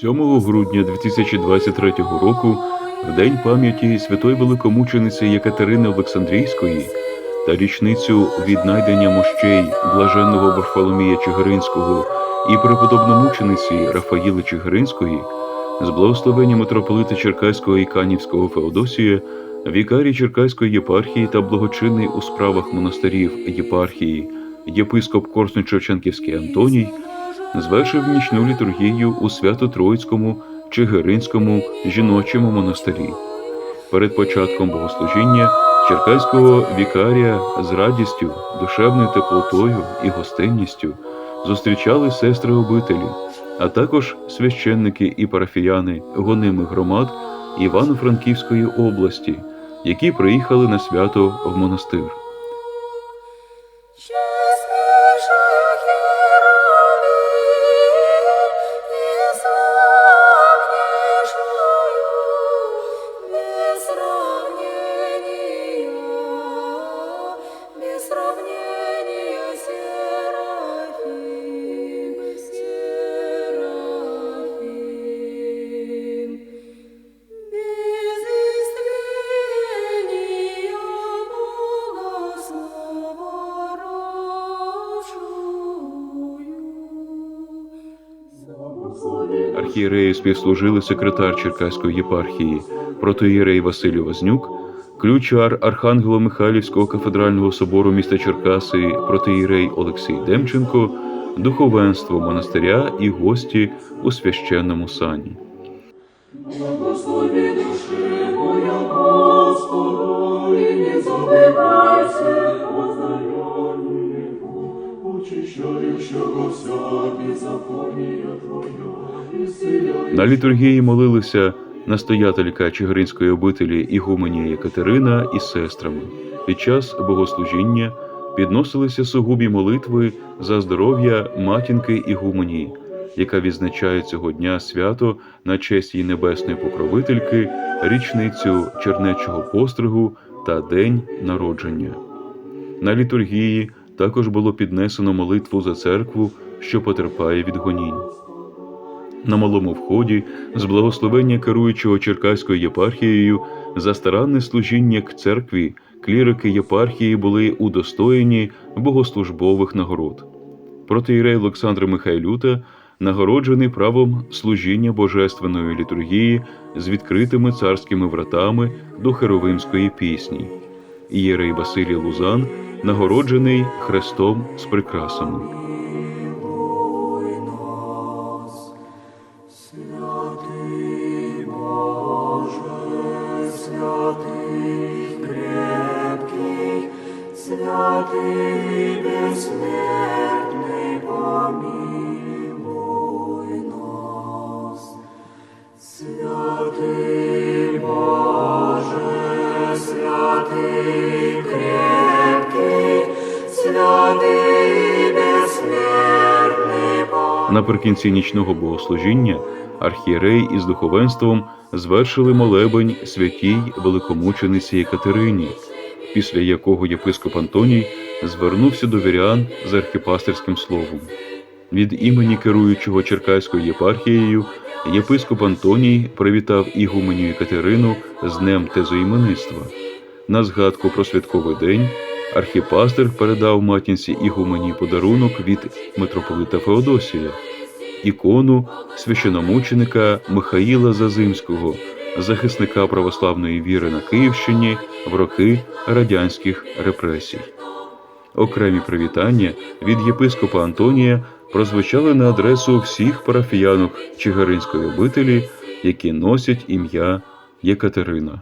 7 грудня 2023 року, в день пам'яті святої великомучениці Єкатерини Олександрійської та річницю віднайдення мощей блаженного Варфоломія Чигиринського і преподобномучениці Рафаїли Чигиринської, з благословення митрополита Черкаського і Канівського Феодосія, вікарій Черкаської єпархії та благочинний у справах монастирів єпархії, єпископ Корсунь-Шевченківський Антоній звершив нічну літургію у Свято-Троїцькому Чигиринському жіночому монастирі. Перед початком богослужіння черкаського вікарія з радістю, душевною теплотою і гостинністю зустрічали сестри обителі, а також священники і парафіяни гонимих громад Івано-Франківської області, які приїхали на свято в монастир. Рожую. Архієреї співслужили секретар Черкаської єпархії протоїрей Василь Вознюк, ключар Архангело-Михайлівського кафедрального собору міста Черкаси протоїрей Олексій Демченко, духовенство монастиря і гості у священному сані. На літургії молилися настоятелька Чигиринської обителі Ігуменія Єкатерина із сестрами. Під час богослужіння підносилися сугубі молитви за здоров'я матінки Ігуменії, яка відзначає цього дня свято на честь її небесної покровительки, річницю чернечого постригу та день народження. На літургії також було піднесено молитву за церкву, що потерпає від гонінь. На малому вході, з благословення керуючого Черкаською єпархією, за старанне служіння к церкві, клірики єпархії були удостоєні богослужбових нагород. Протиєрей Олександр Михайлюта нагороджений правом служіння божественної літургії з відкритими царськими вратами до херовимської пісні. Ієрей Василій Лузан нагороджений хрестом з прикрасами. Святий безсмертний, помилуй нас. Наприкінці нічного богослужіння архієрей із духовенством звершили молебень святій великомучениці Єкатерині, після якого єпископ Антоній звернувся до вірян з архіпастерським словом. Від імені керуючого Черкаською єпархією єпископ Антоній привітав ігуменю Єкатерину з днем тезоіменництва. На згадку про святковий день архіпастер передав матінці ігумені подарунок від митрополита Феодосія, ікону священомученика Михаїла Зазимського, захисника православної віри на Київщині в роки радянських репресій. Окремі привітання від єпископа Антонія прозвучали на адресу всіх парафіянок Чигаринської обителі, які носять ім'я Єкатерина.